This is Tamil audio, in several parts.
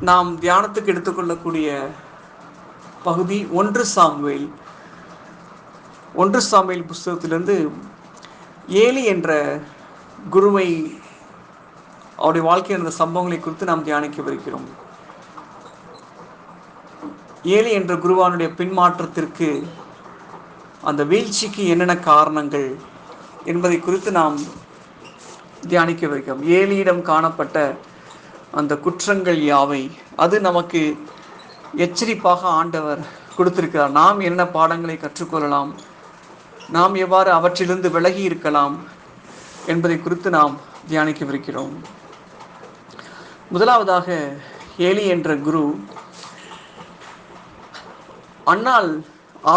நாம் தியானத்துக்கு எடுத்துக்கொள்ளக்கூடிய பகுதி ஒன்று சாமுவேல். ஒன்று சாமுவேல் புஸ்தகத்திலிருந்து ஏலி என்ற குருவை அவருடைய வாழ்க்கையில் இருந்த சம்பவங்களை குறித்து நாம் தியானிக்கவிருக்கிறோம் ஏலி என்ற குருவானுடைய பின்மாற்றத்திற்கு அந்த வீழ்ச்சிக்கு என்னென்ன காரணங்கள் என்பதை குறித்து நாம் தியானிக்க வைக்கிறோம் ஏலியிடம் காணப்பட்ட அந்த குற்றங்கள் யாவை? அது நமக்கு எச்சரிப்பாக ஆண்டவர் கொடுத்திருக்கிறார். நாம் என்ன பாடங்களை கற்றுக்கொள்ளலாம்? நாம் எவ்வாறு அவற்றிலிருந்து விலகி இருக்கலாம் என்பதை குறித்து நாம் தியானிக்கவிருக்கிறோம். முதலாவதாக ஏலி என்ற குரு அண்ணாள்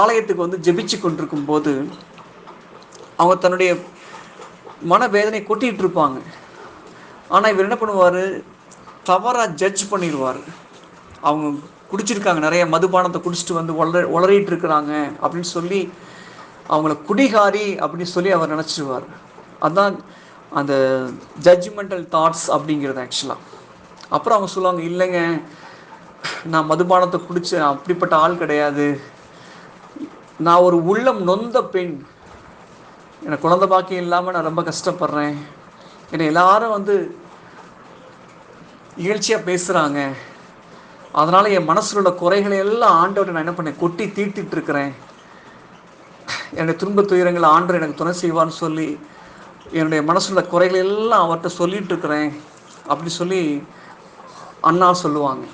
ஆலயத்துக்கு வந்து ஜெபிச்சு கொண்டிருக்கும் போது அவங்க தன்னுடைய மனவேதனை கொட்டிட்டு இருப்பாங்க. ஆனால் இவர் என்ன பண்ணுவார்? தவறாக ஜட்ஜ் பண்ணிடுவார். அவங்க குடிச்சிருக்காங்க நிறைய மதுபானத்தை குடிச்சிட்டு வந்து ஒளர உளறிட்டு இருக்கிறாங்க அப்படின்னு சொல்லி அவங்கள குடிகாரி அப்படின்னு சொல்லி அவர் நினச்சிடுவார் அதுதான் அந்த ஜட்ஜ்மெண்டல் தாட்ஸ் அப்படிங்கிறது ஆக்சுவலாக அப்புறம் அவங்க சொல்லுவாங்க இல்லைங்க நான் மதுபானத்தை குடிச்ச அப்படிப்பட்ட ஆள் கிடையாது. நான் ஒரு உள்ளம் நொந்த பெண். எனக்கு குழந்த பாக்கியம் இல்லாமல் நான் ரொம்ப கஷ்டப்படுறேன். என்னை எல்லாரும் வந்து இகழ்ச்சியாக பேசுகிறாங்க அதனால் என் மனசில் உள்ள குறைகளை எல்லாம் ஆண்டவரை நான் என்ன பண்ணேன்? கொட்டி தீட்டிட்டு இருக்கிறேன். என்னுடைய துன்ப துயரங்களை ஆண்டவர் எனக்கு துணை செய்வான்னு சொல்லி என்னுடைய மனசுள்ள குறைகளை எல்லாம் அவர்கிட்ட சொல்லிட்டு இருக்கிறேன் அப்படி சொல்லி அண்ணா சொல்லுவாங்க.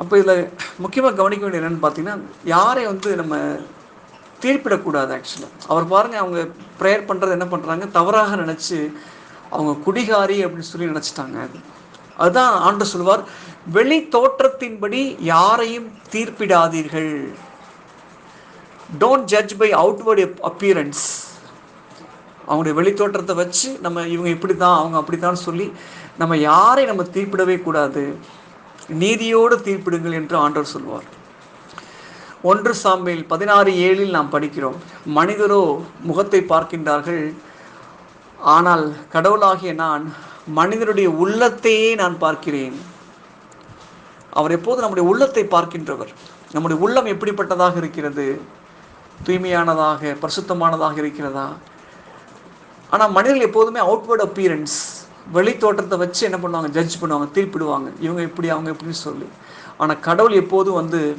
அப்போ இதில் முக்கியமாக கவனிக்க வேண்டிய என்னென்னு பார்த்தீங்கன்னா யாரை வந்து நம்ம தீர்ப்பிடக்கூடாது ஆக்சுவலாக அவர் பாருங்கள் அவங்க ப்ரேயர் பண்ணுறது என்ன பண்ணுறாங்க தவறாக நினச்சி அவங்க குடிகாரி அப்படின்னு சொல்லி நினச்சிட்டாங்க அதுதான் ஆண்டு சொல்வார் வெளி தோற்றத்தின்படி யாரையும் தீர்ப்பிடாதீர்கள். Don't judge by outward appearance அவங்களுடைய வெளித்தோற்றத்தை வச்சு நம்ம இவங்க இப்படி தான் அவங்க அப்படி தான் சொல்லி நம்ம யாரை நம்ம தீர்ப்பிடவே கூடாது. நீதியோடு தீர்ப்பிடுங்கள் என்று ஆண்டவர் சொல்வார். ஒன்று சாம்பில் பதினாறு ஏழில் நாம் படிக்கிறோம். மனிதரோ முகத்தை பார்க்கின்றார்கள். ஆனால் கடவுளாகிய நான் மனிதனுடைய உள்ளத்தையே நான் பார்க்கிறேன். அவர் எப்போது நம்முடைய உள்ளத்தை பார்க்கின்றவர்? நம்முடைய உள்ளம் எப்படிப்பட்டதாக இருக்கிறது? தூய்மையானதாக பரிசுத்தமானதாக இருக்கிறதா? ஆனால் மனிதர்கள் எப்போதுமே அவுட்வேர்ட் அப்பியரன்ஸ் வெளி தோற்றத்தை வச்சு என்ன பண்ணுவாங்க? ஜட்ஜ் பண்ணுவாங்க தீர்ப்பிடுவாங்க. இவங்க இப்படி அவங்க இப்படின்னு சொல்லி. ஆனால் கடவுள் எப்போதும் வந்து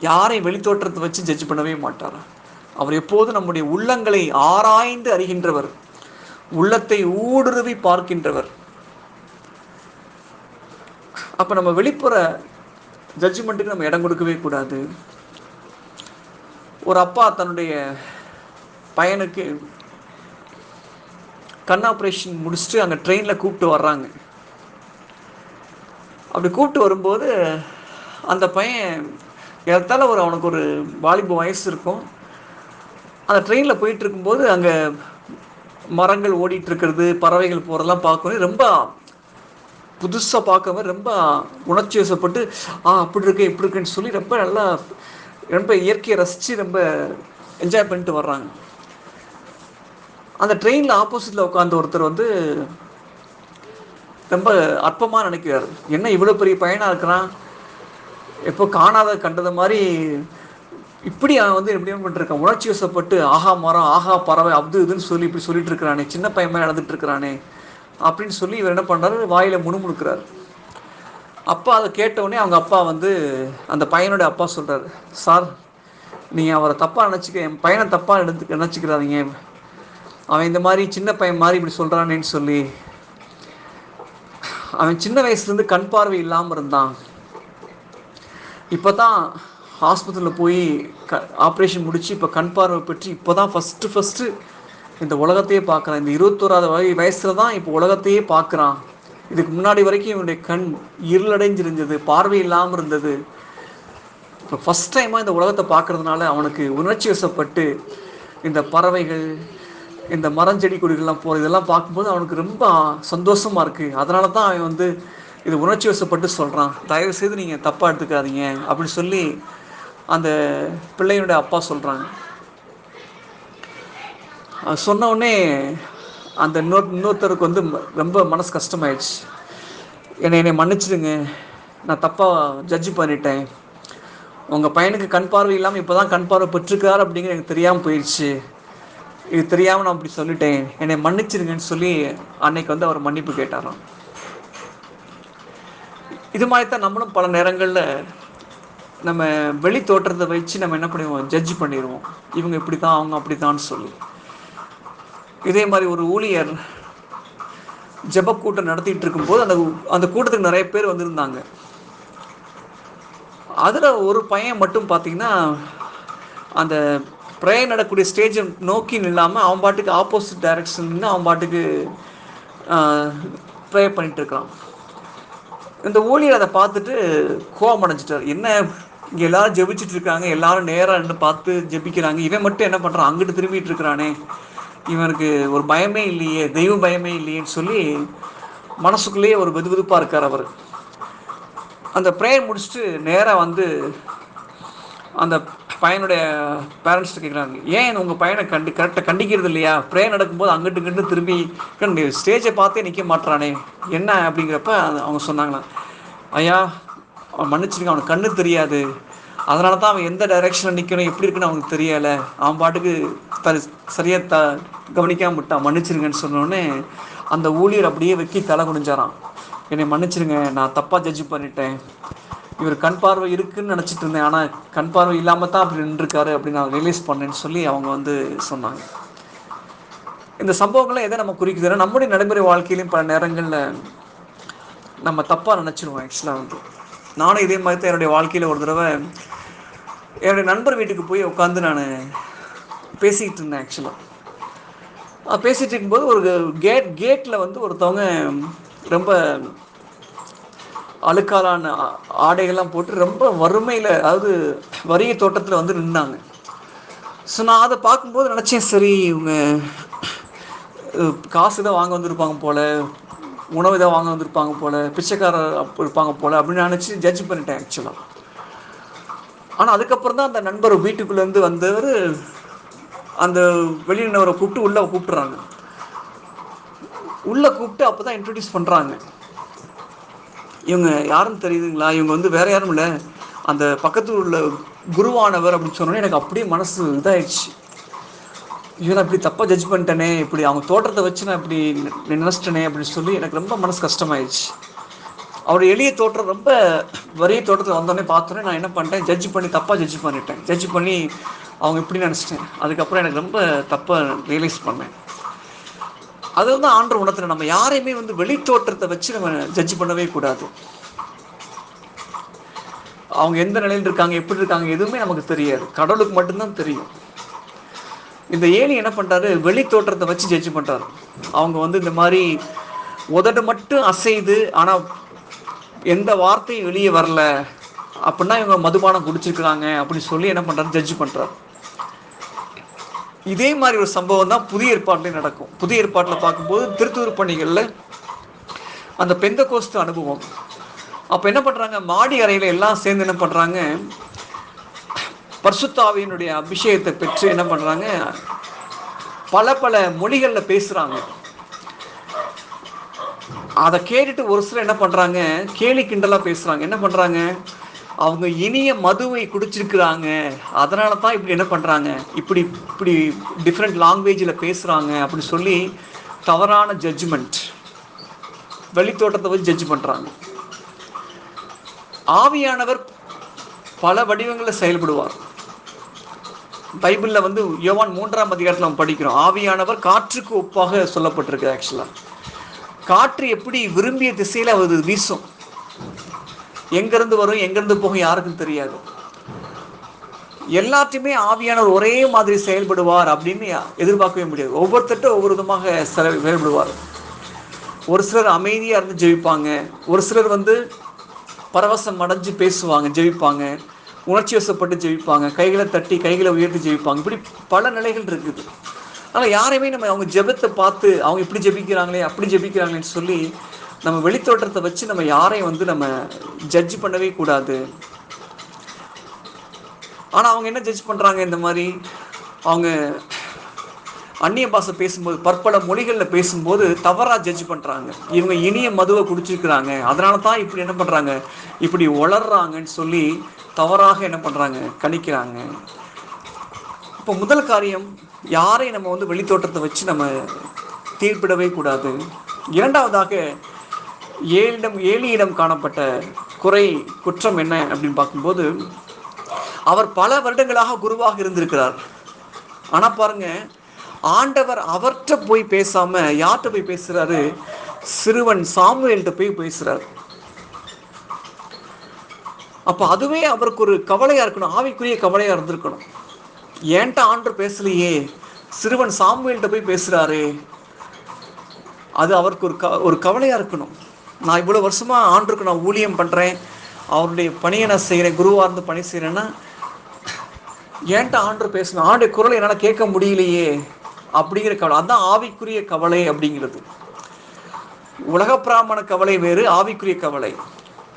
யாரையும் வெளித்தோற்றத்தை வச்சு ஜட்ஜ் பண்ணவே மாட்டார்? அவர் எப்போதும் நம்முடைய உள்ளங்களை ஆராய்ந்து அறிகின்றவர். உள்ளத்தை ஊடுருவி பார்க்கின்றவர். அப்போ நம்ம வெளிப்புற ஜட்ஜ்மெண்ட்டுக்கு நம்ம இடம் கொடுக்கவே கூடாது. ஒரு அப்பா தன்னுடைய பையனுக்கு கண் ஆப்ரேஷன் முடிச்சுட்டு அங்கே ட்ரெயினில் கூப்பிட்டு வர்றாங்க. அப்படி கூப்பிட்டு வரும்போது அந்த பையன் ஏறத்தால ஒரு அவனுக்கு ஒரு வாலிப வயசு இருக்கும். அந்த ட்ரெயினில் போயிட்டு இருக்கும்போது அங்கே மரங்கள் ஓடிட்டு இருக்கிறது பறவைகள் போகிறதெல்லாம் பார்க்கணும் ரொம்ப புதுசாக பார்க்கவே ரொம்ப உணர்ச்சி வசப்பட்டு ஆ அப்படி இருக்கு இப்படி இருக்குன்னு சொல்லி ரொம்ப நல்லா ரொம்ப இயற்கையை ரசித்து ரொம்ப என்ஜாய் பண்ணிட்டு வர்றாங்க. அந்த ட்ரெயினில் ஆப்போசிட்டில் உட்காந்த ஒருத்தர் வந்து ரொம்ப அற்பமாக நினைக்கிறார். என்ன இவ்வளோ பெரிய பையனாக இருக்கிறான்? எப்போ காணாத கண்டது மாதிரி இப்படி அவன் வந்து எப்படி பண்ணிருக்கான். உணர்ச்சி வசப்பட்டு ஆஹா மரம் ஆஹா பறவை அது இதுன்னு சொல்லி இப்படி சொல்லிட்டு இருக்கிறானே. சின்ன பையன் மாதிரி நடந்துட்டு இருக்கிறானே. அப்படின்னு சொல்லி இவர் என்ன பண்ணுறாரு வாயில் முணுமுணுக்கிறார். அப்பா அதை கேட்டவுடனே அவங்க அப்பா வந்து அந்த பையனோட அப்பா சொல்கிறார் சார் நீங்கள் அவரை தப்பாக நினச்சிக்க என் பையனை தப்பாக எடுத்து நினச்சிக்கிறாதீங்க. அவன் இந்த மாதிரி சின்ன பையன் மாதிரி இப்படி சொல்கிறானேன்னு சொல்லி. அவன் சின்ன வயசுலேருந்து கண் பார்வை இல்லாமல் இருந்தான். இப்போ தான் ஹாஸ்பிட்டலில் போய் க ஆப்ரேஷன் முடித்து இப்போ கண் பார்வை பெற்று இப்போ தான் ஃபஸ்ட்டு ஃபஸ்ட்டு இந்த உலகத்தையே பார்க்குறான். இந்த இருபத்தோராது வய வயசில் தான் இப்போ உலகத்தையே பார்க்குறான். இதுக்கு முன்னாடி வரைக்கும் இவனுடைய கண் இருளடைஞ்சிருந்தது பார்வை இல்லாமல் இருந்தது. இப்போ ஃபஸ்ட் டைமாக இந்த உலகத்தை பார்க்குறதுனால அவனுக்கு உணர்ச்சி வசப்பட்டு இந்த பறவைகள் இந்த மரஞ்செடி கொடிகள்லாம் போகிற இதெல்லாம் பார்க்கும்போது அவனுக்கு ரொம்ப சந்தோஷமாக இருக்குது அதனால தான் அவன் வந்து இது உணர்ச்சி வசப்பட்டு சொல்கிறான் தயவு செய்து நீங்கள் தப்பாக எடுத்துக்காதீங்க அப்படின்னு சொல்லி அந்த பிள்ளையினுடைய அப்பா சொல்கிறாங்க சொன்ன உடனே அந்த இன்னொரு இன்னொருத்தருக்கு வந்து ரொம்ப மனசு கஷ்டமாயிடுச்சு. என்னை என்னை மன்னிச்சிடுங்க. நான் தப்பாக ஜட்ஜு பண்ணிட்டேன். உங்கள் பையனுக்கு கண் பார்வை இல்லாமல் இப்போ தான் கண் பார்வை பெற்றிருக்காரு அப்படிங்கிற எனக்கு தெரியாமல் போயிடுச்சு. இது தெரியாமல் நான் அப்படி சொல்லிட்டேன். என்னை மன்னிச்சிருங்கன்னு சொல்லி அன்னைக்கு வந்து அவர் மன்னிப்பு கேட்டாராம். இது மாதிரி தான் நம்மளும் பல நேரங்களில் நம்ம வெளி தோற்றத்தை வச்சு நம்ம என்ன பண்ணுவோம்? ஜட்ஜ் பண்ணிடுவோம். இவங்க இப்படி தான் அவங்க அப்படி தான் சொல்லி. இதே மாதிரி ஒரு ஊழியர் ஜப கூட்டம் நடத்திட்டு இருக்கும்போது அந்த அந்த கூட்டத்துக்கு நிறைய பேர் வந்திருந்தாங்க. அதில் ஒரு பையன் மட்டும் பார்த்தீங்கன்னா அந்த ப்ரேயர் நடக்கூடிய ஸ்டேஜை நோக்கி இல்லாமல் அவன் பாட்டுக்கு ஆப்போசிட் டைரக்ஷன் அவன் பாட்டுக்கு ப்ரே பண்ணிட்டு இருக்கான். இந்த ஊழியர் அதை பார்த்துட்டு கோவம் அடைஞ்சிட்டார். என்ன இங்கே எல்லாரும் ஜெபிச்சுட்டு இருக்காங்க எல்லாரும் நேராக நின்று பார்த்து ஜெபிக்கிறாங்க. இவன் மட்டும் என்ன பண்ணுறான் அங்கிட்டு திரும்பிட்டு இருக்கிறானே. இவனுக்கு ஒரு பயமே இல்லையே தெய்வ பயமே இல்லையேன்னு சொல்லி மனசுக்குள்ளேயே ஒரு வெதுவெதுப்பாக இருக்கார் அவர். அந்த ப்ரேயர் முடிச்சுட்டு நேராக வந்து அந்த பையனுடைய பேரண்ட்ஸ்ட்டு கேட்குறாங்க ஏன் உங்கள் பையனை கண்டு கரெக்டாக கண்டிக்கிறது இல்லையா? ப்ரேயர் நடக்கும்போது அங்கிட்டு இங்கிட்டு திரும்பி ஸ்டேஜை பார்த்தே நிற்க மாட்டுறானே என்ன அப்படிங்கிறப்ப அவங்க சொன்னாங்களாம். ஐயா அவன் மன்னிச்சிருங்க அவனுக்கு கண்ணு தெரியாது. அதனால தான் அவன் எந்த டைரெக்ஷனில் நிற்கணும் எப்படி இருக்குன்னு அவனுக்கு தெரியலை. அவன் பாட்டுக்கு த சரியாக த கவனிக்காம விட்டான். மன்னிச்சிருங்கன்னு சொன்னோடனே அந்த ஊழியர் அப்படியே வைக்கி தலை குனிஞ்சாரான் என்னை மன்னிச்சிருங்க நான் தப்பாக ஜட்ஜ் பண்ணிட்டேன். இவர் கண் பார்வை இருக்குன்னு நினச்சிட்டு இருந்தேன். ஆனால் கண் பார்வை இல்லாமல் தான் அப்படி நின்றுருக்காரு அப்படின்னு நான் ரியலைஸ் பண்ணேன்னு சொல்லி அவங்க வந்து சொன்னாங்க. இந்த சம்பவங்கள்லாம் எதை நம்ம குறிக்குதுன்னா நம்முடைய நடைமுறை வாழ்க்கையிலையும் பல நேரங்களில் நம்ம தப்பாக நினச்சிருவோம் ஆக்சுவலாக வந்து. நானும் இதே மாதிரி தான் என்னுடைய வாழ்க்கையில் ஒரு தடவை என்னுடைய நண்பர் வீட்டுக்கு போய் உட்காந்து நான் பேசிக்கிட்டு இருந்தேன் ஆக்சுவலாக பேசிகிட்டு இருக்கும்போது ஒரு கேட் கேட்டில் வந்து ஒருத்தவங்க ரொம்ப அழுக்காலான ஆடைகள்லாம் போட்டு ரொம்ப வறுமையில் அதாவது வறிய தோட்டத்தில் வந்து நின்னாங்க. ஸோ நான் அதை பார்க்கும்போது நினச்சேன் சரி இவங்க காசு தான் வாங்க வந்திருப்பாங்க போல. உணவு தான் வாங்க வந்திருப்பாங்க போல பிச்சைக்காரர் இருப்பாங்க போல அப்படின்னு நினச்சி ஜட்ஜ் பண்ணிட்டேன் ஆக்சுவலாக ஆனால் அதுக்கப்புறம் தான் அந்த நண்பர் வீட்டுக்குள்ளேருந்து வந்தவர் அந்த வெளியினவரை கூப்பிட்டு உள்ளே கூப்பிட்றாங்க உள்ளே கூப்பிட்டு அப்போ தான் இன்ட்ரடியூஸ் பண்ணுறாங்க இவங்க யாருன்னு தெரியுதுங்களா? இவங்க வந்து வேற யாரும் இல்லை. அந்த பக்கத்தில் உள்ள குருவானவர் அப்படின்னு சொன்னோன்னே எனக்கு அப்படியே மனசு இதாயிடுச்சு. ஐயோ நான் இப்படி தப்பாக ஜட்ஜ் பண்ணிட்டேனே இப்படி அவங்க தோற்றத்தை வச்சு நான் இப்படி நினைச்சிட்டேனே அப்படின்னு சொல்லி எனக்கு ரொம்ப மனசு கஷ்டமாயிடுச்சு. அவர் எளிய தோற்றம் ரொம்ப வரிய தோட்டத்தில் வந்தோடனே பார்த்தோன்னே நான் என்ன பண்ணிட்டேன் ஜட்ஜ் பண்ணி தப்பாக ஜட்ஜ் பண்ணிட்டேன். ஜட்ஜ் பண்ணி அவங்க இப்படி நினச்சிட்டேன். அதுக்கப்புறம் எனக்கு ரொம்ப தப்பாக ரியலைஸ் பண்ணேன். அது வந்து ஆண்டு உணர்த்துற நம்ம யாரையுமே வந்து வெளி தோற்றத்தை வச்சு நம்ம ஜட்ஜ் பண்ணவே கூடாது. அவங்க எந்த நிலையில் இருக்காங்க எப்படி இருக்காங்க எதுவுமே நமக்கு தெரியாது. கடவுளுக்கு மட்டும்தான் தெரியும். இந்த ஏலி என்ன பண்றாரு வெளி தோற்றத்தை வச்சு ஜட்ஜ் பண்ணுறாரு அவங்க வந்து இந்த மாதிரி உதடு மட்டும் அசையுது ஆனா எந்த வார்த்தையும் வெளியே வரல. அப்படின்னா இவங்க மதுபானம் குடிச்சிருக்கிறாங்க அப்படின்னு சொல்லி என்ன பண்றாரு? ஜட்ஜ் பண்ணுறாரு இதே மாதிரி ஒரு சம்பவம் தான் புதிய ஏற்பாட்டிலே நடக்கும். புதிய ஏற்பாட்டில் பார்க்கும்போது திருத்தூர் பணிகளில் அந்த பெந்த கோஸ்து அனுபவம். அப்போ என்ன பண்ணுறாங்க மாடி அறையில் எல்லாம் சேர்ந்து என்ன பண்ணுறாங்க பர்சுத்தாவியினுடைய அபிஷேகத்தை பெற்று என்ன பண்ணுறாங்க பல பல மொழிகளில் பேசுகிறாங்க அதை கேட்டுட்டு ஒரு சிலர் என்ன பண்ணுறாங்க கேலி கிண்டலாக பேசுகிறாங்க என்ன பண்ணுறாங்க அவங்க இனிய மதுவை குடிச்சிருக்கிறாங்க. அதனால தான் இப்படி என்ன பண்ணுறாங்க இப்படி இப்படி டிஃப்ரெண்ட் லாங்குவேஜில் பேசுகிறாங்க அப்படின்னு சொல்லி தவறான ஜட்ஜ்மெண்ட் வெளித்தோட்டத்தை வச்சு ஜட்ஜ் பண்ணுறாங்க ஆவியானவர் பல வடிவங்களில் செயல்படுவார். பைபிளில் வந்து யோவான் மூன்றாம் அதிகாரத்தில் நம்ம படிக்கிறோம். ஆவியானவர் காற்றுக்கு ஒப்பாக சொல்லப்பட்டிருக்கு ஆக்சுவலாக காற்று எப்படி விரும்பிய திசையில் அது வீசும்? எங்கேருந்து வரும் எங்கேருந்து போகும் யாருக்கும் தெரியாது. எல்லாத்தையுமே ஆவியானவர் ஒரே மாதிரி செயல்படுவார் அப்படின்னு எதிர்பார்க்கவே முடியாது. ஒவ்வொருத்தட்டும் ஒவ்வொரு விதமாக செயல்படுவார். ஒரு சிலர் அமைதியாக இருந்து ஜெயிப்பாங்க ஒரு சிலர் வந்து பரவசம் அடைஞ்சு பேசுவாங்க ஜெயிப்பாங்க உணர்ச்சி வசப்பட்டு ஜெபிப்பாங்க கைகளை தட்டி கைகளை உயர்த்தி ஜெபிப்பாங்க இப்படி பல நிலைகள் இருக்குது. ஆனால் யாரையுமே நம்ம அவங்க ஜெபத்தை பார்த்து அவங்க இப்படி ஜெபிக்கிறாங்களே அப்படி ஜெபிக்கிறாங்களேன்னு சொல்லி நம்ம வெளித்தோற்றத்தை வச்சு நம்ம யாரையும் வந்து நம்ம ஜட்ஜ் பண்ணவே கூடாது. ஆனால் அவங்க என்ன ஜட்ஜ் பண்ணுறாங்க இந்த மாதிரி? அவங்க அந்நிய பாஷை பேசும்போது பற்பல மொழிகளில் பேசும்போது தவறாக ஜட்ஜ் பண்ணுறாங்க இவங்க இனிய மதுவை குடிச்சிருக்கிறாங்க. அதனால தான் இப்படி என்ன பண்ணுறாங்க இப்படி வளர்றாங்கன்னு சொல்லி தவறாக என்ன பண்ணுறாங்க கணிக்கிறாங்க. இப்போ முதல் காரியம் யாரை நம்ம வந்து வெளித்தோட்டத்தை வச்சு நம்ம தீர்ப்பிடவே கூடாது. இரண்டாவதாக ஏழிடம் ஏழியிடம் காணப்பட்ட குறை குற்றம் என்ன அப்படின்னு பார்க்கும்போது அவர் பல வருடங்களாக குருவாக இருந்திருக்கிறார். ஆனால் பாருங்கள் ஆண்டவர் அவர்கிட்ட போய் பேசாம யார்கிட்ட போய் பேசுறாரு? சிறுவன் சாமுவேல்கிட்ட போய் பேசுறாரு. அப்ப அதுவே அவருக்கு ஒரு கவலையா இருக்கணும். ஆவிக்குரிய கவலையா இருந்திருக்கணும். ஏன்ட்ட ஆண்டு பேசலையே? சிறுவன் சாமுவேல்கிட்ட போய் பேசுறாரு. அது அவருக்கு ஒரு க ஒரு கவலையா இருக்கணும். நான் இவ்வளோ வருஷமா ஆண்டுக்கு நான் ஊழியம் பண்றேன். அவருடைய பணியை நான் செய்கிறேன் குருவா இருந்து பணி செய்கிறேன்னா ஏன்ட்ட ஆண்டு பேசணும்? ஆண்டு குரலை என்னால் கேட்க முடியலையே. அப்படிங்கிற கவலை அதுதான் ஆவிக்குரிய கவலை அப்படிங்கிறது. உலக பிராமண கவலை வேறு ஆவிக்குரிய கவலை.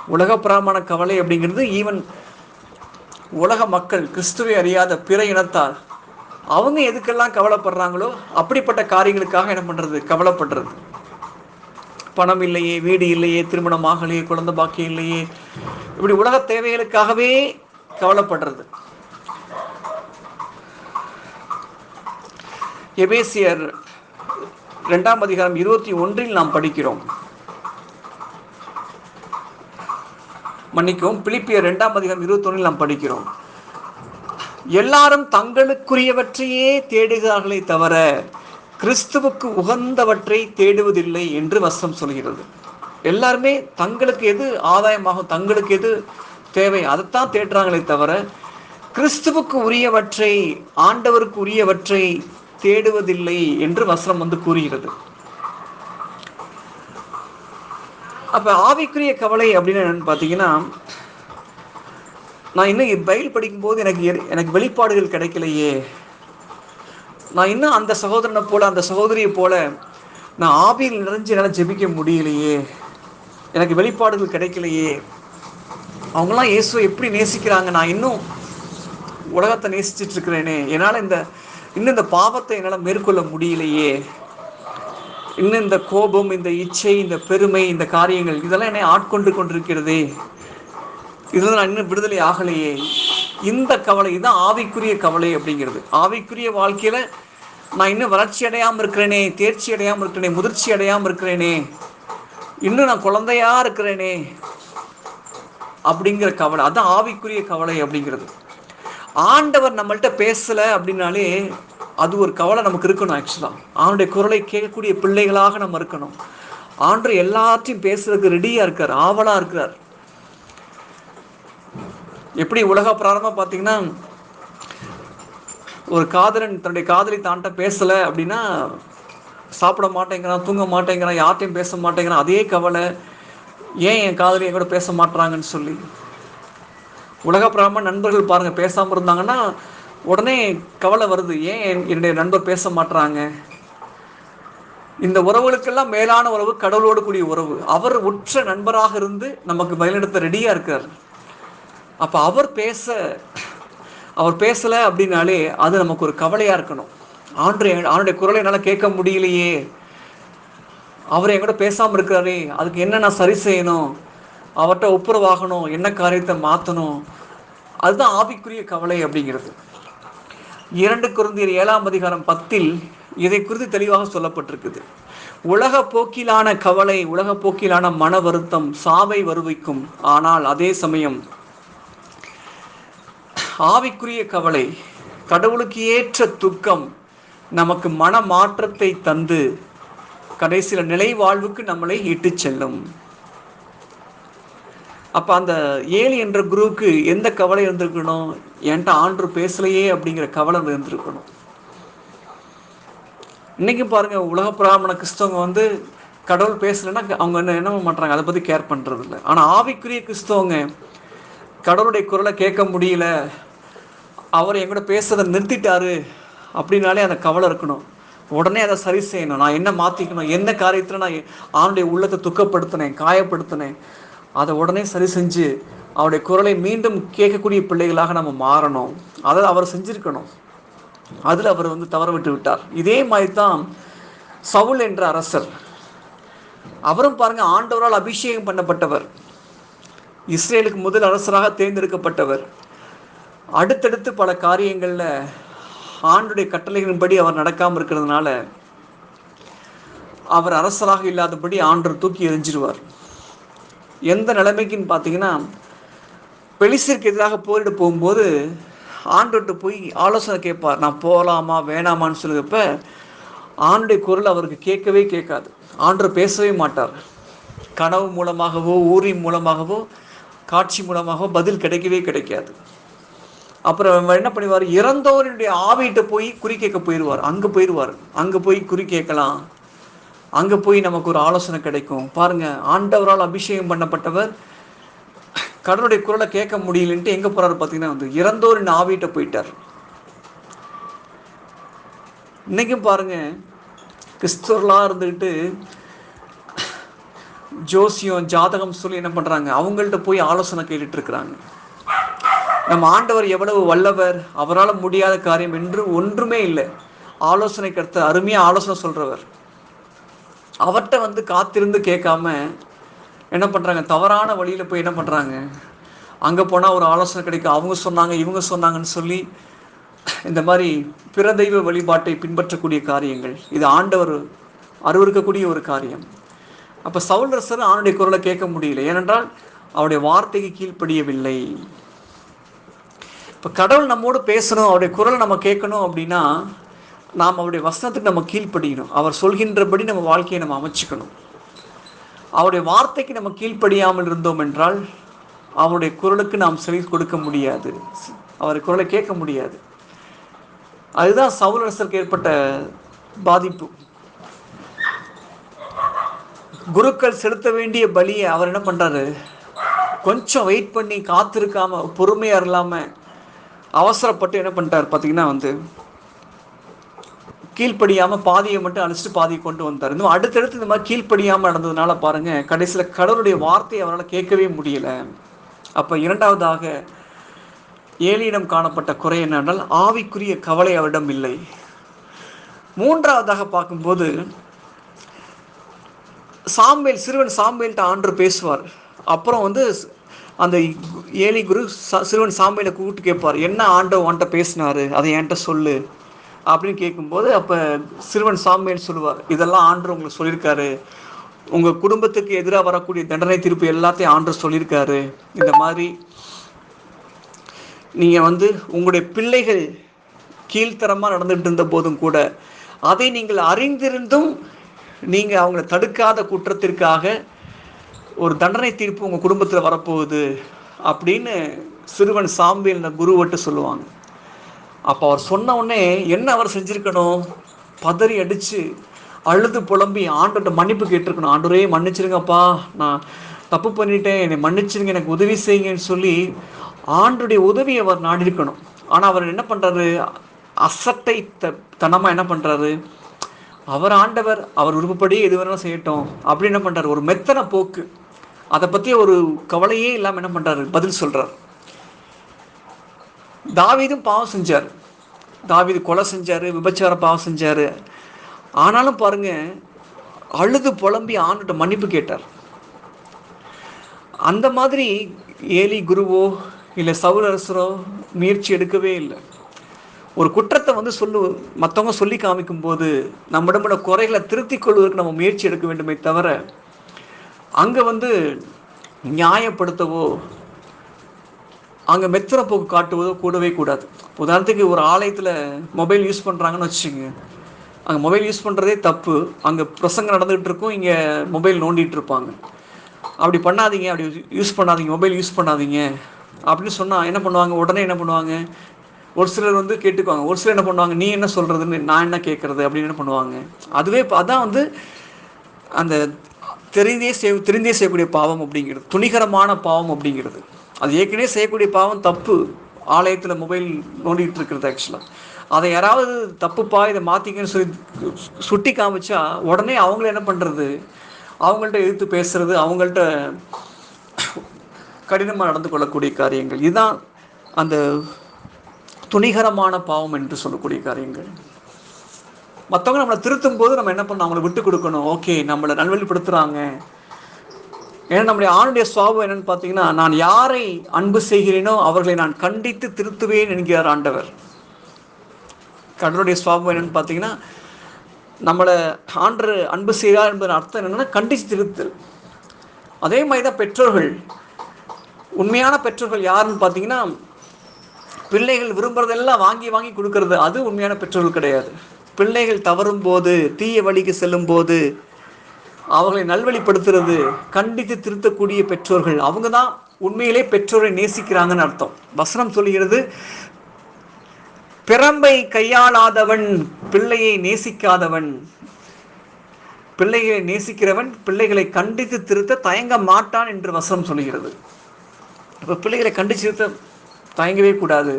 உலக பிராமண கவலை அப்படிங்கிறது ஈவன் உலக மக்கள் கிறிஸ்துவை அறியாத பிற இனத்தார் அவங்க எதுக்கெல்லாம் கவலைப்படுறாங்களோ அப்படிப்பட்ட காரியங்களுக்காக என்ன பண்றது? கவலைப்படுறது. பணம் இல்லையே வீடு இல்லையே திருமணம் ஆகலையே குழந்தை பாக்கியம் இல்லையே இப்படி உலக தேவைகளுக்காகவே கவலைப்படுறது. எபேசியர் இரண்டாம் அதிகாரம் இருபத்தி ஒன்றில் நாம் படிக்கிறோம். மன்னிக்கவும் பிலிப்பியர் இரண்டாம் அதிகாரம் இருபத்தொன்னில் நாம் படிக்கிறோம். எல்லாரும் தங்களுக்குரியவற்றையே தேடுகிறார்களே தவிர கிறிஸ்துவுக்கு உகந்தவற்றை தேடுவதில்லை என்று வசனம் சொல்கிறது. எல்லாருமே தங்களுக்கு எது ஆதாயமாகும் தங்களுக்கு எது தேவை அதைத்தான் தேடுறாங்களே தவிர கிறிஸ்துவுக்கு உரியவற்றை ஆண்டவருக்கு உரியவற்றை தேடுவதில்லை என்று வசனம் வந்து கூறுகிறது. அப்ப ஆவிக்குரிய கவலை அப்படின்னு என்னன்னு பார்த்தீங்கன்னா நான் இன்னும் பைபிள் படிக்கும்போது எனக்கு எ- எனக்கு வெளிப்பாடுகள் கிடைக்கலையே. நான் இன்னும் அந்த சகோதரனை போல அந்த சகோதரியை போல நான் ஆவியில் நிறைஞ்சு என்னால் ஜெபிக்க முடியலையே. எனக்கு வெளிப்பாடுகள் கிடைக்கலையே. அவங்களாம் இயேசுவை எப்படி நேசிக்கிறாங்க? நான் இன்னும் உலகத்தை நேசிச்சிட்டு இருக்கிறேனே. என்னால் இந்த இன்னும் இந்த பாவத்தை என்னால் மேற்கொள்ள முடியலையே. இன்னும் இந்த கோபம் இந்த இச்சை இந்த பெருமை இந்த காரியங்கள் இதெல்லாம் என்னை ஆட்கொண்டு கொண்டிருக்கிறதே. இதுல நான் இன்னும் விடுதலை ஆகலையே. இந்த கவலை தான் ஆவிக்குரிய கவலை அப்படிங்கிறது. ஆவிக்குரிய வாழ்க்கையில நான் இன்னும் வளர்ச்சி அடையாமல் இருக்கிறேனே தேர்ச்சி அடையாமல் இருக்கிறேனே முதிர்ச்சி அடையாமல் இருக்கிறேனே. இன்னும் நான் குழந்தையா இருக்கிறேனே அப்படிங்கிற கவலை அதுதான் ஆவிக்குரிய கவலை அப்படிங்கிறது. ஆண்டவர் நம்மள்ட்ட பேசல அப்படின்னாலே அது ஒரு கவலை நமக்கு இருக்கணும் ஆக்சுவலா அவனுடைய குரலை கேட்கக்கூடிய பிள்ளைகளாக நம்ம இருக்கணும். ஆண்டு எல்லாத்தையும் பேசுறதுக்கு ரெடியா இருக்கார் ஆவலா இருக்கிறார் எப்படி உலக பிராரமாக பார்த்தீங்கன்னா ஒரு காதலன் தன்னுடைய காதலி தான்ட்ட பேசல அப்படின்னா சாப்பிட மாட்டேங்கிறான் தூங்க மாட்டேங்கிறான் யார்ட்டையும் பேச மாட்டேங்கிறான் அதே கவலை ஏன் என் காதலி என் கூட பேச மாட்றாங்கன்னு சொல்லி. உலக நண்பர்கள் பாருங்க பேசாமல் இருந்தாங்கன்னா உடனே கவலை வருது. ஏன் என்- என்னுடைய நண்பர் பேச மாட்டுறாங்க இந்த உறவுகளுக்கெல்லாம் மேலான உறவு கடவுளோடு கூடிய உறவு. அவர் உற்ற நண்பராக இருந்து நமக்கு வழிநடத்த ரெடியாக இருக்கார். அப்போ அவர் பேச அவர் பேசலை அப்படின்னாலே அது நமக்கு ஒரு கவலையாக இருக்கணும். ஆண்டு அவனுடைய குரலை என்னால் கேட்க முடியலையே. அவர் என் கூட இருக்கிறாரே. அதுக்கு என்ன நான் சரி செய்யணும்? அவர்கிட்ட ஒப்புரவாகணும் என்ன காரியத்தை மாற்றணும் அதுதான் ஆவிக்குரிய கவலை அப்படிங்கிறது. இரண்டு குருந்தியர் ஏழாம் அதிகாரம் பத்தில் இதை குறித்து தெளிவாக சொல்லப்பட்டிருக்குது. உலக போக்கிலான கவலை உலக போக்கிலான மன வருத்தம் சாவை வருவிக்கும். ஆனால் அதே சமயம் ஆவிக்குரிய கவலை கடவுளுக்கு ஏற்ற துக்கம் நமக்கு மன மாற்றத்தை தந்து கடைசியில் நிலை வாழ்வுக்கு நம்மளை இட்டுச் செல்லும். அப்போ அந்த ஏழு என்ற குருவுக்கு எந்த கவலை இருந்திருக்கணும்? என்கிட்ட ஆண்டு பேசலையே அப்படிங்கிற கவலை இருந்திருக்கணும். இன்னைக்கு பாருங்க உலக பிராமண கிறிஸ்தவங்க வந்து கடவுள் பேசலைன்னா அவங்க என்ன என்ன பண்றாங்க. அதை பத்தி கேர் பண்றது இல்லை ஆனா ஆவிக்குரிய கிறிஸ்தவங்க கடவுளுடைய குரலை கேட்க முடியல. அவர் என் கூட பேசுறதை நிறுத்திட்டாரு அப்படின்னாலே அந்த கவலை இருக்கணும். உடனே அதை சரி செய்யணும். நான் என்ன மாத்திக்கணும்? எந்த காரியத்துல நான் ஆணுடைய உள்ளத்தை துக்கப்படுத்தினேன் காயப்படுத்தினேன்? அதை உடனே சரி செஞ்சு அவருடைய குரலை மீண்டும் கேட்கக்கூடிய பிள்ளைகளாக நம்ம மாறணும். அதை அவர் செஞ்சிருக்கணும். அதில் அவர் வந்து தவற விட்டு விட்டார். இதே மாதிரி தான் சவுல் என்ற அரசர். அவரும் பாருங்க ஆண்டவரால் அபிஷேகம் பண்ணப்பட்டவர். இஸ்ரேலுக்கு முதல் அரசராக தேர்ந்தெடுக்கப்பட்டவர். அடுத்தடுத்து பல காரியங்களில் ஆண்டுடைய கட்டளைகளின்படி அவர் நடக்காமல் இருக்கிறதுனால அவர் அரசராக இல்லாதபடி ஆண்டர் தூக்கி எறிஞ்சிருவார். எந்த நிலைமைக்குன்னு பார்த்தீங்கன்னா பெலிசிற்கு எதிராக போரிட போகும்போது ஆண்டோட்டு போய் ஆலோசனை கேட்பார். நான் போகலாமா வேணாமான்னு சொல்லுறப்ப ஆண்டுடைய குரல் அவருக்கு கேட்கவே கேட்காது. ஆண்டு பேசவே மாட்டார். கனவு மூலமாகவோ ஊரின் மூலமாகவோ காட்சி மூலமாகவோ பதில் கிடைக்கவே கிடைக்காது. அப்புறம் என்ன பண்ணுவார்? இறந்தோருடைய ஆவியிட்ட போய் குறி கேட்க போயிடுவார். அங்கே போயிடுவார். அங்கே போய் குறி கேட்கலாம். அங்கே போய் நமக்கு ஒரு ஆலோசனை கிடைக்கும். பாருங்கள் ஆண்டவரால் அபிஷேகம் பண்ணப்பட்டவர் கடவுளுடைய குரலை கேட்க முடியலன்ட்டு எங்கே போறாரு பார்த்தீங்கன்னா வந்து இறந்தோரின் ஆவிட்ட போயிட்டார். இன்றைக்கும் பாருங்க கிறிஸ்தவர்களாக இருந்துக்கிட்டு ஜோசியம் ஜாதகம் சொல்லி என்ன பண்ணுறாங்க அவங்கள்ட்ட போய் ஆலோசனை கேட்டுட்டு இருக்கிறாங்க. நம்ம ஆண்டவர் எவ்வளவு வல்லவர் அவரால் முடியாத காரியம் என்று ஒன்றுமே இல்லை. ஆலோசனை கருத்து அருமையாக ஆலோசனை சொல்கிறவர் அவர்கிட்ட வந்து காத்திருந்து கேட்காம என்ன பண்ணுறாங்க தவறான வழியில் போய் என்ன பண்ணுறாங்க அங்கே போனால் ஒரு ஆலோசனை கிடைக்கும். அவங்க சொன்னாங்க இவங்க சொன்னாங்கன்னு சொல்லி இந்த மாதிரி பிற தெய்வ வழிபாட்டை பின்பற்றக்கூடிய காரியங்கள். இது ஆண்டவர் அருவருக்கக்கூடிய ஒரு காரியம். அப்போ சவுல்ரசர் ஆணுடைய குரலை கேட்க முடியல. ஏனென்றால் அவருடைய வார்த்தைக்கு கீழ்ப்படியவில்லை. இப்போ கடவுள் நம்மோடு பேசணும் அவருடைய குரலை நம்ம கேட்கணும் அப்படின்னா நாம் அவருடைய வசனத்துக்கு நம்ம கீழ்ப்படியணும். அவர் சொல்கின்றபடி நம்ம வாழ்க்கையை நம்ம அமைச்சுக்கணும். அவருடைய வார்த்தைக்கு நம்ம கீழ்ப்படியாமல் இருந்தோம் என்றால் அவருடைய குரலுக்கு நாம் செவி கொடுக்க முடியாது. அவருடைய குரலை கேட்க முடியாது. அதுதான் சவுலரசருக்கு ஏற்பட்ட பாதிப்பு. குருக்கள் செலுத்த வேண்டிய பலியை அவர் என்ன பண்ணுறாரு கொஞ்சம் வெயிட் பண்ணி காத்திருக்காம பொறுமையாக இல்லாமல் அவசரப்பட்டு என்ன பண்ணிட்டார்? பார்த்தீங்கன்னா வந்து கீழ்ப்படியாம பாதியை மட்டும் அழிச்சிட்டு பாதியை கொண்டு வந்தார். அடுத்தடுத்து இந்த மாதிரி கீழ்ப்படியாமல் நடந்ததுனால பாருங்க கடைசியில கடவுளுடைய வார்த்தையை அவரால் கேட்கவே முடியல. அப்ப இரண்டாவதாக ஏலியிடம் காணப்பட்ட குறை என்னென்றால் ஆவிக்குரிய கவலை அவரிடம் இல்லை. மூன்றாவதாக பார்க்கும்போது சாம்பேல் சிறுவன் சாம்பேல்கிட்ட ஆண்டு பேசுவார். அப்புறம் வந்து அந்த ஏலி குரு சிறுவன் சாம்பேலை கூப்பிட்டு கேட்பார் என்ன ஆண்டவர் உன்கிட்ட பேசினாரு? அதை என்கிட்ட சொல்லு. அப்படின்னு கேட்கும்போது அப்போ சிறுவன் சாம்பேல் சொல்லுவார். இதெல்லாம் ஆண்டு உங்களுக்கு சொல்லியிருக்காரு. உங்கள் குடும்பத்துக்கு எதிராக வரக்கூடிய தண்டனை தீர்ப்பு எல்லாத்தையும் ஆண்டு சொல்லியிருக்காரு. இந்த மாதிரி நீங்கள் வந்து உங்களுடைய பிள்ளைகள் கீழ்த்தரமாக நடந்துகிட்டு இருந்த போதும் கூட அதை நீங்கள் அறிந்திருந்தும் நீங்கள் அவங்கள தடுக்காத குற்றத்திற்காக ஒரு தண்டனை தீர்ப்பு உங்கள் குடும்பத்தில் வரப்போகுது அப்படின்னு சிறுவன் சாம்பியல் குருவட்டு சொல்லுவாங்க. அப்போ அவர் சொன்ன உடனே என்ன அவர் செஞ்சுருக்கணும்? பதறி அடித்து அழுது புலம்பி ஆண்டோட்ட மன்னிப்பு கேட்டிருக்கணும். ஆண்டோரே மன்னிச்சிருங்கப்பா. நான் தப்பு பண்ணிட்டேன். என்னை மன்னிச்சிருங்க. எனக்கு உதவி செய்யுங்கன்னு சொல்லி ஆண்டுடைய உதவியை அவர் நாடிருக்கணும். ஆனால் அவர் என்ன பண்ணுறாரு அசட்டை த தனமாக என்ன பண்ணுறாரு அவர் ஆண்டவர். அவர் விருப்பப்படி எது வேணாலும் செய்யட்டும். அப்படி என்ன பண்ணுறாரு ஒரு மெத்தன போக்கு. அதை பற்றி ஒரு கவலையே இல்லாமல் என்ன பண்ணுறாரு பதில் சொல்கிறார் தாவீதும் பாவம் செஞ்சார். தாவீது கொலை செஞ்சார் விபச்சார பாவம் செஞ்சார். ஆனாலும் பாருங்க அழுது புலம்பி ஆண்டுகிட்ட மன்னிப்பு கேட்டார். அந்த மாதிரி ஏலி குருவோ இல்லை சவுரரசரோ முயற்சி எடுக்கவே இல்லை. ஒரு குற்றத்தை வந்து சொல்லு மற்றவங்க சொல்லி காமிக்கும் போது நம்மிடமுள்ள குறைகளை திருத்திக் கொள்வதற்கு நம்ம முயற்சி எடுக்க வேண்டுமே தவிர அங்கே வந்து நியாயப்படுத்தவோ அங்கே மெத்தன போக்கு காட்டுவதோ கூடவே கூடாது. உதாரணத்துக்கு ஒரு ஆலயத்தில் மொபைல் யூஸ் பண்ணுறாங்கன்னு வச்சுக்கோங்க. அங்கே மொபைல் யூஸ் பண்ணுறதே தப்பு. அங்கே பிரசங்கம் நடந்துகிட்டு இருக்கும் இங்கே மொபைல் நோண்டிகிட்டு இருப்பாங்க. அப்படி பண்ணாதீங்க அப்படி யூஸ் பண்ணாதீங்க மொபைல் யூஸ் பண்ணாதீங்க. அப்படின்னு சொன்னால் என்ன பண்ணுவாங்க? உடனே என்ன பண்ணுவாங்க? ஒரு சிலர் வந்து கேட்டுக்குவாங்க. ஒரு சிலர் என்ன பண்ணுவாங்க? நீ என்ன சொல்கிறதுன்னு நான் என்ன கேட்குறது அப்படின்னு என்ன பண்ணுவாங்க? அதுவே அதான் வந்து அந்த தெரிந்தே செய் தெரிந்தே செய்யக்கூடிய பாவம் அப்படிங்கிறது. துணிகரமான பாவம் அப்படிங்கிறது. அது ஏற்கனவே செய்யக்கூடிய பாவம் தப்பு. ஆலயத்தில் மொபைல் நோண்டிகிட்டு இருக்கிறது ஆக்சுவலாக அதை யாராவது தப்புப்பா இதை மாற்றிங்கன்னு சொல்லி சுட்டி காமிச்சா உடனே அவங்கள என்ன பண்ணுறது அவங்கள்ட்ட எதிர்த்து பேசுறது அவங்கள்ட்ட கடினமாக நடந்து கொள்ளக்கூடிய காரியங்கள். இதுதான் அந்த துணிகரமான பாவம் என்று சொல்லக்கூடிய காரியங்கள். மற்றவங்க நம்மளை திருத்தும் போது நம்ம என்ன பண்ணணும்? அவங்கள விட்டு கொடுக்கணும். ஓகே நம்மளை நல்வழிப்படுத்துகிறாங்க ஏன்னா நம்முடைய ஆணுடைய சுவாபம் என்னன்னு பார்த்தீங்கன்னா நான் யாரை அன்பு செய்கிறேனோ அவர்களை நான் கண்டித்து திருத்துவேன் என்கிறார் ஆண்டவர். கடவுளுடைய சுவாபம் என்னன்னு பார்த்தீங்கன்னா நம்மளை ஆண்டு அன்பு செய்கிறார் என்பதன் அர்த்தம் என்னென்னா கண்டித்து திருத்தல் அதே மாதிரி தான் பெற்றோர்கள். உண்மையான பெற்றோர்கள் யாருன்னு பார்த்தீங்கன்னா பிள்ளைகள் விரும்புறதெல்லாம் வாங்கி வாங்கி கொடுக்கறது அது உண்மையான பெற்றோர்கள் கிடையாது. பிள்ளைகள் தவறும் போது தீய வழிக்கு செல்லும் போது அவர்களை நல்வழிப்படுத்துறது கண்டித்து திருத்தக்கூடிய பெற்றோர்கள். அவங்க தான் உண்மையிலே பெற்றோரை நேசிக்கிறாங்கன்னு அர்த்தம். வசனம் சொல்கிறது பிறம்பை கையாளாதவன் பிள்ளையை நேசிக்காதவன். பிள்ளைகளை நேசிக்கிறவன் பிள்ளைகளை கண்டித்து திருத்த தயங்க மாட்டான் என்று வசனம் சொல்கிறது இப்போ பிள்ளைகளை கண்டித்து திருத்த தயங்கவே கூடாது.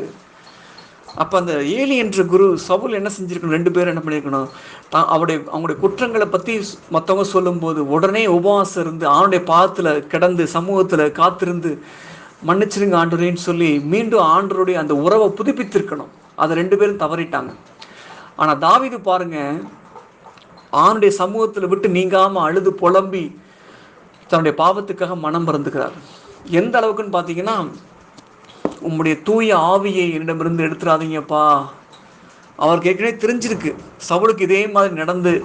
அப்போ அந்த ஏலி என்ற குரு சவுல் என்ன செஞ்சிருக்கணும்? ரெண்டு பேரும் என்ன பண்ணியிருக்கணும் தான் அவருடைய அவங்களுடைய குற்றங்களை பற்றி மற்றவங்க சொல்லும்போது உடனே உபவாசம் இருந்து அவனுடைய பாதத்தில் கிடந்து சமூகத்தில் காத்திருந்து மன்னிச்சிருங்க ஆண்டவரேன்னு சொல்லி மீண்டும் ஆண்டருடைய அந்த உறவை புதுப்பித்திருக்கணும். அதை ரெண்டு பேரும் தவறிட்டாங்க. ஆனால் தாவிது பாருங்க ஆணுடைய சமூகத்தில் விட்டு நீங்காமல் அழுது புலம்பி தன்னுடைய பாவத்துக்காக மனம் மறந்துக்கிறார் எந்த அளவுக்குன்னு பார்த்தீங்கன்னா உம்முடைய தூய ஆவியை என்னிடமிருந்து எடுத்துடாதீங்கப்பா. அவருக்கு ஏற்கனவே தெரிஞ்சிருக்கு. சவுளுக்கு இதே மாதிரி நடந்து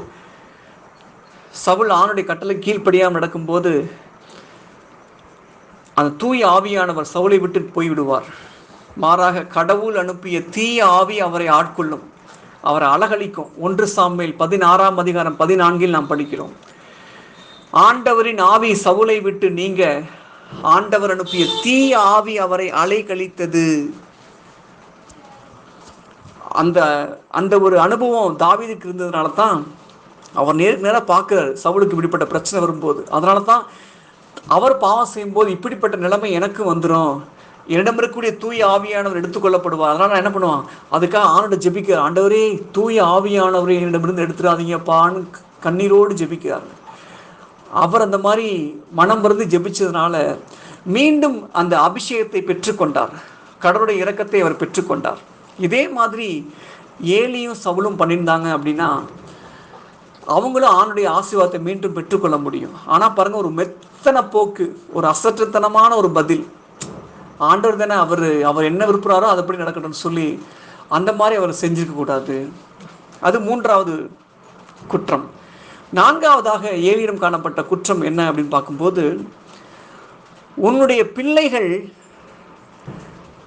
சவுல் ஆணுடைய கட்டளை கீழ்ப்படியாமல் நடக்கும்போது அந்த தூய ஆவியானவர் சவுளை விட்டு போய்விடுவார். மாறாக கடவுள் அனுப்பிய தீய ஆவி அவரை ஆட்கொள்ளும். அவரை அழகழிக்கும். ஒன்று சாமியில் பதினாறாம் அதிகாரம் பதினான்கில் நாம் படிக்கிறோம். ஆண்டவரின் ஆவி சவுளை விட்டு நீங்க ஆண்டவர் அனுப்பிய தீய ஆவி அவரை அலை கழித்தது அந்த அந்த ஒரு அனுபவம் தாவீதுக்கு இருந்ததுனால தான் அவர் நேருக்கு நேராக பார்க்குறாரு சவுலுக்கு இப்படிப்பட்ட பிரச்சனை வரும்போது. அதனால தான் அவர் பாவம் செய்யும்போது இப்படிப்பட்ட நிலைமை எனக்கு வந்துடும் என்னிடம் இருக்கக்கூடிய தூய ஆவியானவர் எடுத்துக்கொள்ளப்படுவார். அதனால நான் என்ன பண்ணுவான்? அதுக்காக ஆணோட ஜெபிக்கிறார் ஆண்டவரே தூய ஆவியானவரை என்னிடமிருந்து எடுத்துடாதீங்கப்பான்னு கண்ணீரோடு ஜெபிக்கிறார். அவர் அந்த மாதிரி மனம் மருந்து ஜெபிச்சதுனால மீண்டும் அந்த அபிஷேகத்தை பெற்றுக்கொண்டார். கடவுளுடைய இறக்கத்தை அவர் பெற்றுக்கொண்டார். இதே மாதிரி ஏலியும் சவுலும் பண்ணியிருந்தாங்க அப்படின்னா அவங்களும் ஆணுடைய ஆசீர்வாதத்தை மீண்டும் பெற்றுக்கொள்ள முடியும். ஆனால் பாருங்க ஒரு மெத்தன போக்கு ஒரு அசற்றுத்தனமான ஒரு பதில். ஆண்டவர் தானே அவர் அவர் என்ன விருப்புறாரோ அதுபடி நடக்கணும்னு சொல்லி அந்த மாதிரி அவர் செஞ்சிருக்க கூடாது அது மூன்றாவது குற்றம். நான்காவதாக ஏவியிடம் காணப்பட்ட குற்றம் என்ன அப்படின்னு பார்க்கும்போது உன்னுடைய பிள்ளைகள்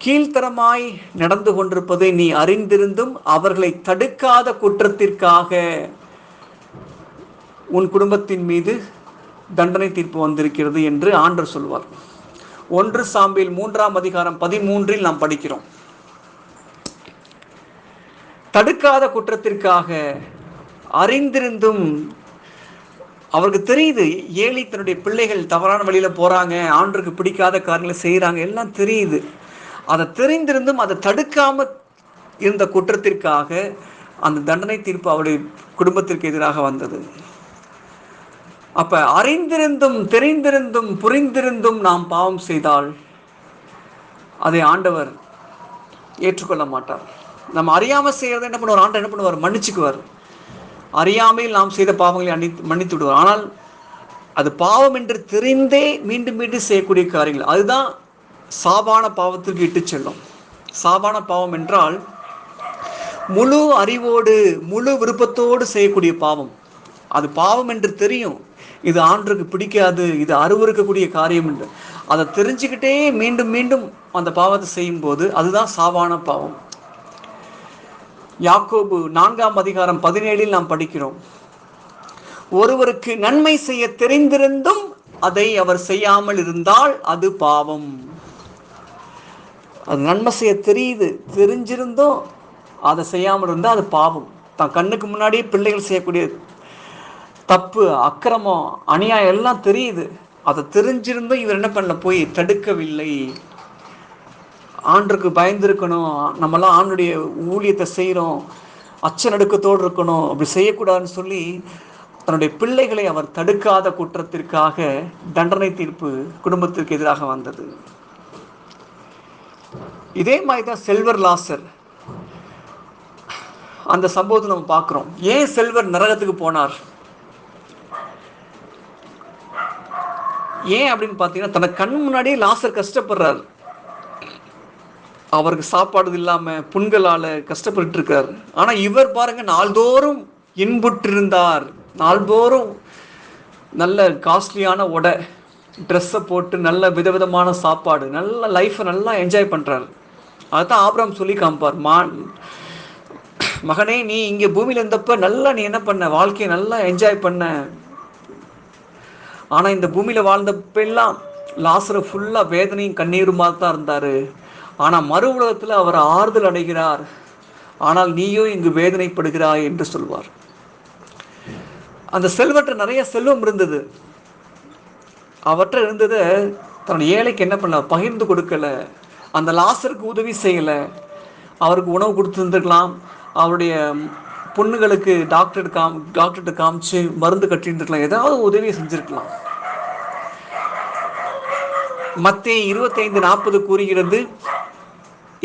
கீழ்த்தரமாய் நடந்து கொண்டிருப்பதை நீ அறிந்திருந்தும் அவர்களை தடுக்காத குற்றத்திற்காக உன் குடும்பத்தின் மீது தண்டனை தீர்ப்பு வந்திருக்கிறது என்று ஆண்டர் சொல்வார். ஒன்று சாம்பில் மூன்றாம் அதிகாரம் பதிமூன்றில் நாம் படிக்கிறோம். தடுக்காத குற்றத்திற்காக அறிந்திருந்தும் அவருக்கு தெரியுது ஏழி தன்னுடைய பிள்ளைகள் தவறான வழியில் போகிறாங்க ஆண்டருக்கு பிடிக்காத காரியங்களை செய்கிறாங்க எல்லாம் தெரியுது. அதை தெரிந்திருந்தும் அதை தடுக்காம இருந்த குற்றத்திற்காக அந்த தண்டனை தீர்ப்பு அவருடைய குடும்பத்திற்கு எதிராக வந்தது. அப்ப அறிந்திருந்தும் தெரிந்திருந்தும் புரிந்திருந்தும் நாம் பாவம் செய்தால் அதை ஆண்டவர் ஏற்றுக்கொள்ள மாட்டார். நம்ம அறியாமல் செய்யறதை என்ன பண்ணுவார்? ஆண்டவர் என்ன பண்ணுவார்? மன்னிச்சுக்குவார். அறியாமையில் நாம் செய்த பாவங்களை அன்னி மன்னித்து விடுவார். ஆனால் அது பாவம் என்று தெரிந்தே மீண்டும் மீண்டும் செய்யக்கூடிய காரியங்கள். அதுதான் சாபான பாவத்திற்கு இட்டு செல்லும். சாபான பாவம் என்றால் முழு அறிவோடு முழு விருப்பத்தோடு செய்யக்கூடிய பாவம். அது பாவம் என்று தெரியும். இது ஆண்டுக்கு பிடிக்காது இது அருவறுக்கக்கூடிய காரியம் என்று. அதை தெரிஞ்சுக்கிட்டே மீண்டும் மீண்டும் அந்த பாவத்தை செய்யும்போது அதுதான் சாவான பாவம். யாக்கோபு நான்காம் அதிகாரம் பதினேழில் நாம் படிக்கிறோம். ஒருவருக்கு நன்மை செய்ய தெரிந்திருந்தும் அதை அவர் செய்யாமல் இருந்தால் அது பாவம். அது நன்மை செய்ய தெரியுது தெரிஞ்சிருந்தும் அதை செய்யாமல் இருந்தால் அது பாவம். தான் கண்ணுக்கு முன்னாடியே பிள்ளைகள் செய்யக்கூடிய தப்பு அக்கிரமம் அநியாயம் எல்லாம் தெரியுது. அதை தெரிஞ்சிருந்தும் இவர் என்ன பண்ணல போய் தடுக்கவில்லை. ஆண்டுக்கு பயந்துருக்கணும். நம்மலாம் ஆண்டுடைய ஊழியத்தை செய்கிறோம் அச்ச நடுக்கத்தோடு இருக்கணும். அப்படி செய்யக்கூடாதுன்னு சொல்லி தன்னுடைய பிள்ளைகளை அவர் தடுக்காத குற்றத்திற்காக தண்டனை தீர்ப்பு குடும்பத்திற்கு எதிராக வந்தது. இதே மாதிரி தான் செல்வர் லாசர். அந்த சம்பவத்தை நம்ம பார்க்குறோம். ஏன் செல்வர் நரகத்துக்கு போனார்? ஏன் அப்படின்னு பார்த்தீங்கன்னா தனக்கு கண் முன்னாடியே லாசர் கஷ்டப்படுறாரு. அவருக்கு சாப்பாடு இல்லாமல் புண்களால் கஷ்டப்பட்டு இருக்கார் ஆனால் இவர் பாருங்க நாள்தோறும் இன்புற்றிருந்தார். நாள்தோறும் நல்ல காஸ்ட்லியான உடை ட்ரெஸ்ஸை போட்டு நல்ல விதவிதமான சாப்பாடு நல்ல லைஃப்பை நல்லா என்ஜாய் பண்ணுறாரு அதுதான் ஆபிரகாம் சொல்லி காமிப்பார் மா மகனே நீ இங்கே பூமியில் இருந்தப்ப நல்லா நீ என்ன பண்ண? வாழ்க்கையை நல்லா என்ஜாய் பண்ண. ஆனால் இந்த பூமியில் வாழ்ந்தப்பெல்லாம் லாசரை ஃபுல்லாக வேதனையும் கண்ணீருமாக தான் இருந்தார். ஆனால் மறு உலகத்தில் அவர் ஆறுதல் அடைகிறார். ஆனால் நீயோ இங்கு வேதனைப்படுகிறாய் என்று சொல்வார். அந்த செல்வற்ற நிறைய செல்வம் இருந்தது. அவற்றை இருந்ததை தன்னுடைய ஏழைக்கு என்ன பண்ண பகிர்ந்து கொடுக்கல அந்த லாசருக்கு உதவி செய்யலை. அவருக்கு உணவு கொடுத்துருந்துருக்கலாம் அவருடைய பொண்ணுகளுக்கு டாக்டர் காம் டாக்டர்கிட்ட காமிச்சு மருந்து கட்டியிருந்துருக்கலாம். ஏதாவது உதவி செஞ்சுருக்கலாம். மத்திய இருபத்தைந்து நாற்பது கூறுகிறது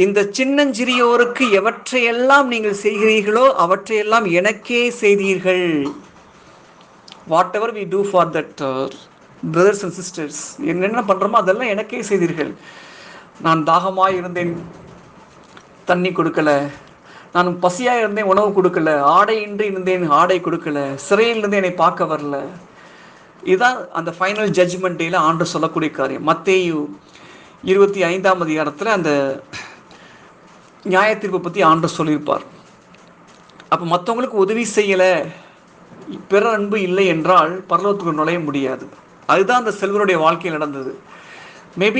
இந்த சின்னஞ்சிறியோருக்கு எவற்றையெல்லாம் நீங்கள் செய்கிறீர்களோ அவற்றையெல்லாம் எனக்கே செய்தீர்கள். Whatever we do for that brothers and sisters என்னென்ன பண்ணுறோமோ அதெல்லாம் எனக்கே செய்தீர்கள். நான் தாகமாக இருந்தேன் தண்ணி கொடுக்கல. நான் பசியாக இருந்தேன் உணவு கொடுக்கல. ஆடையின்றி இருந்தேன் ஆடை கொடுக்கல. சிறையில் இருந்து என்னை பார்க்க வரல. இதுதான் அந்த ஃபைனல் ஜட்ஜ்மெண்ட் டேயில் ஆண்டு சொல்லக்கூடிய காரியம். மத்தேயு இருபத்தி ஐந்தாம் அதிகாரத்தில் அந்த நியாயத்தீர்ப்பை பற்றி ஆண்டு சொல்லியிருப்பார். அப்போ மற்றவங்களுக்கு உதவி செய்யலை பிற அன்பு இல்லை என்றால் பரலோகத்துக்கு நுழைய முடியாது. அதுதான் அந்த செல்வருடைய வாழ்க்கையில் நடந்தது. மேபி